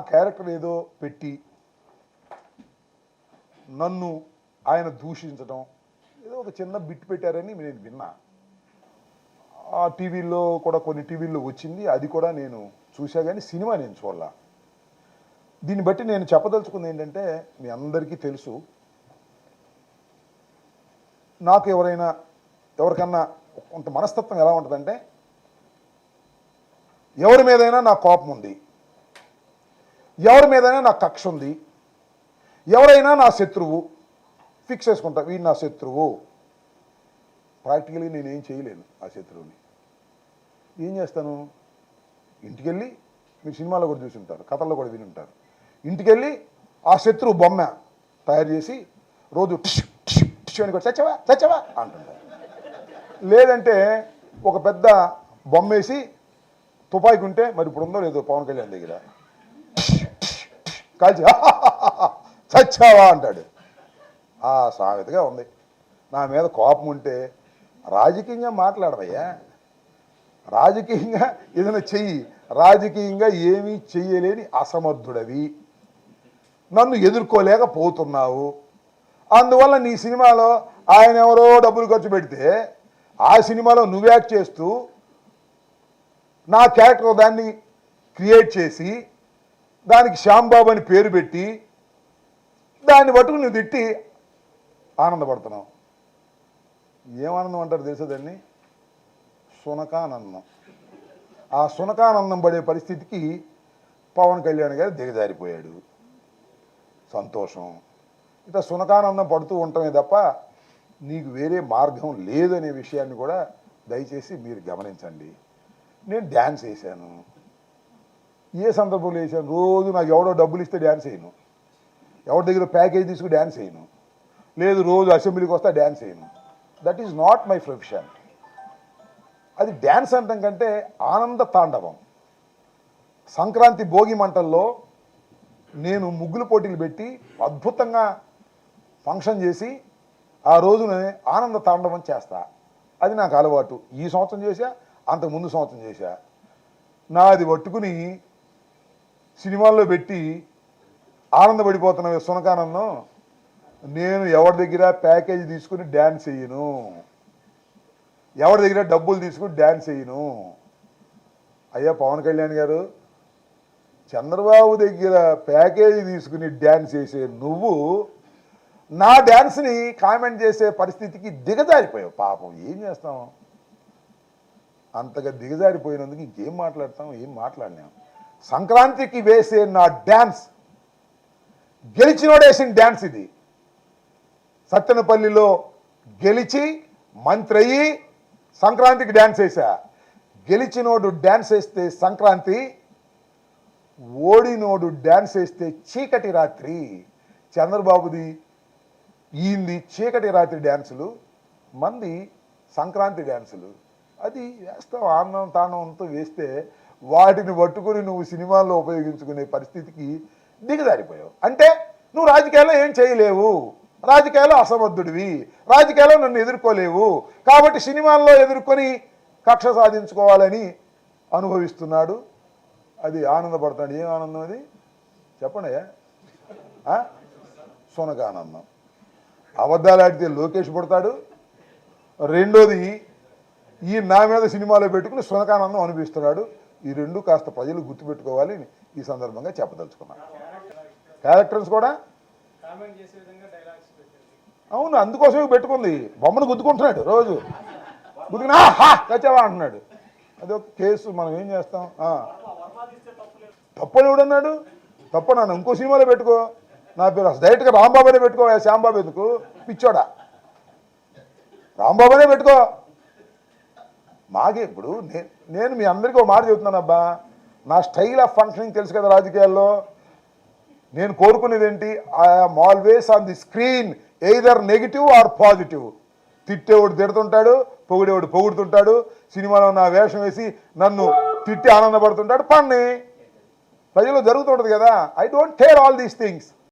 ఆ క్యారెక్టర్ ఏదో పెట్టి నన్ను ఆయన దూషించడం ఏదో ఒక చిన్న బిట్ పెట్టారని నేను విన్నా. ఆ టీవీలో కూడా కొన్ని టీవీల్లో వచ్చింది అది కూడా నేను చూసా కానీ సినిమా నేను చూడాల. దీన్ని బట్టి నేను చెప్పదలుచుకుంది ఏంటంటే మీ అందరికీ తెలుసు నాకు ఎవరైనా ఎవరికన్నా కొంత మనస్తత్వం ఎలా ఉంటుందంటే ఎవరి మీదైనా నాకు కోపం ఉంది. ఎవరి మీదైనా నాకు కక్ష ఉంది. ఎవరైనా నా శత్రువు. ఫిక్స్ చేసుకుంటా వీడు నా శత్రువు. ప్రాక్టికలీ నేనేం చేయలేను ఆ శత్రువుని. ఏం చేస్తాను? ఇంటికెళ్ళి మీరు సినిమాలో కూడా చూసి ఉంటారు కథల్లో కూడా విని ఉంటారు ఇంటికెళ్ళి ఆ శత్రువు బొమ్మ తయారు చేసి రోజు టిష్ టిష్ టిష్ అని కూడా చచ్చవా చచ్చవా అంటుంటారు. లేదంటే ఒక పెద్ద బొమ్మ వేసి తుపాయికి ఉంటే మరి ఇప్పుడు ఉందో లేదో పవన్ కళ్యాణ్ దగ్గర కాల్చి చచ్చావా? అంటాడు. ఆ సామెతగా ఉంది. నా మీద కోపం ఉంటే రాజకీయంగా మాట్లాడవయ్యా. రాజకీయంగా ఏదైనా చెయ్యి. రాజకీయంగా ఏమీ చెయ్యలేని అసమర్థుడవి. నన్ను ఎదుర్కోలేకపోతున్నావు. అందువల్ల నీ సినిమాలో ఆయన ఎవరో డబ్బులు ఖర్చు పెడితే ఆ సినిమాలో నువ్వు యాక్ట్ చేస్తూ నా క్యారెక్టర్ దాన్ని క్రియేట్ చేసి దానికి శ్యాంబాబు అని పేరు పెట్టి దాన్ని పట్టుకుని నువ్వు తిట్టి ఆనందపడుతున్నావు. ఏం ఆనందం అంటారు తెలుసా సునకానందం. ఆ సునకానందం పడే పరిస్థితికి పవన్ కళ్యాణ్ గారు దిగజారిపోయాడు. సంతోషం. ఇట్లా సునకానందం పడుతూ ఉండటమే తప్ప నీకు వేరే మార్గం లేదనే విషయాన్ని కూడా దయచేసి మీరు గమనించండి. నేను డ్యాన్స్ వేశాను. ఏ సందర్భంలో వేసాను రోజు నాకు ఎవడో డబ్బులు ఇస్తే డ్యాన్స్ చేయను. ఎవరి దగ్గర ప్యాకేజ్ తీసుకుని డ్యాన్స్ వేయను లేదు రోజు అసెంబ్లీకి వస్తా డ్యాన్స్ చేయను. That is not my profession అది డ్యాన్స్ అంటాం కంటే ఆనంద తాండవం. సంక్రాంతి భోగి మంటల్లో నేను ముగ్గులు పోటీలు పెట్టి అద్భుతంగా ఫంక్షన్ చేసి ఆ రోజున ఆనంద తాండవం చేస్తా. అది నాకు అలవాటు. ఈ సంవత్సరం చేశా అంతకు ముందు సంవత్సరం చేశా. నాది పట్టుకుని సినిమాల్లో పెట్టి ఆనందపడిపోతున్న సునకానందం నేను ఎవరి దగ్గర ప్యాకేజ్ తీసుకుని డ్యాన్స్ చేయను. ఎవరి దగ్గర డబ్బులు తీసుకుని డ్యాన్స్ చేయను. అయ్యా పవన్ కళ్యాణ్ గారు చంద్రబాబు దగ్గర ప్యాకేజీ తీసుకుని డ్యాన్స్ చేసే నువ్వు నా డ్యాన్స్ని కామెంట్ చేసే పరిస్థితికి దిగజారిపోయావు. పాపం ఏం చేస్తాం? అంతగా దిగజారిపోయినందుకు ఇంకేం మాట్లాడతాం? ఏం మాట్లాడినాం సంక్రాంతికి వేసే నా డ్యాన్స్ గెలిచినోడేసిన డ్యాన్స్ ఇది. సత్తెనపల్లిలో గెలిచి మంత్రి అయ్యి సంక్రాంతికి డ్యాన్స్ వేసా గెలిచినోడు డ్యాన్స్ వేస్తే సంక్రాంతి ఓడినోడు డ్యాన్స్ వేస్తే చీకటి రాత్రి. చంద్రబాబుది ఈంది చీకటి రాత్రి డ్యాన్సులు మంది సంక్రాంతి డ్యాన్సులు. అది వేస్తాం ఆనందం తానంతో వేస్తే వాటిని పట్టుకుని నువ్వు సినిమాల్లో ఉపయోగించుకునే పరిస్థితికి దిగజారిపోయావు. అంటే నువ్వు రాజకీయాల్లో ఏం చేయలేవు. రాజకీయాల్లో అసమర్థుడివి. రాజకీయాల్లో నన్ను ఎదుర్కోలేవు. కాబట్టి సినిమాల్లో ఎదుర్కొని కక్ష సాధించుకోవాలని అనుభవిస్తున్నాడు. అది ఆనందపడతాడు. ఏం ఆనందం అది? చెప్పండి సునక ఆనందం. అబద్ధాలు ఆడితే లోకేష్ పడతాడు. రెండోది ఈ నా మీద సినిమాలో పెట్టుకుని సునకానందం అనిపిస్తున్నాడు. ఈ రెండు కాస్త ప్రజలు గుర్తుపెట్టుకోవాలి ఈ సందర్భంగా చెప్పదలుచుకున్నాను. క్యారెక్టర్స్ కూడా? అవును అందుకోసమే పెట్టుకుంది. బొమ్మను గుద్దుకుంటున్నాడు రోజు. గుద్దుకుని హా అంటున్నాడు. అది ఒక కేసు మనం ఏం చేస్తాం? తప్పని ఎవడన్నాడు తప్ప నన్ను ఇంకో సినిమాలో పెట్టుకో. నా పేరు అసలు డైరెక్ట్గా రాంబాబునే పెట్టుకో. ఆ శ్యాంబాబు ఎందుకు? పిచ్చోడా. రాంబాబునే పెట్టుకో. మాకే ఇప్పుడు నేను మీ అందరికీ ఒక మాట చెబుతున్నాను అబ్బా నా స్టైల్ ఆఫ్ ఫంక్షనింగ్ తెలుసు కదా రాజకీయాల్లో? నేను కోరుకునేది ఏంటి I'm always on the screen either negative or positive తిట్టేవాడు తిడుతుంటాడు పొగిడేవాడు పొగుడుతుంటాడు. సినిమాలో నా వేషం వేసి నన్ను తిట్టి ఆనందపడుతుంటాడు. పన్ని ప్రజలు జరుగుతుంటుంది కదా. I don't tear all these things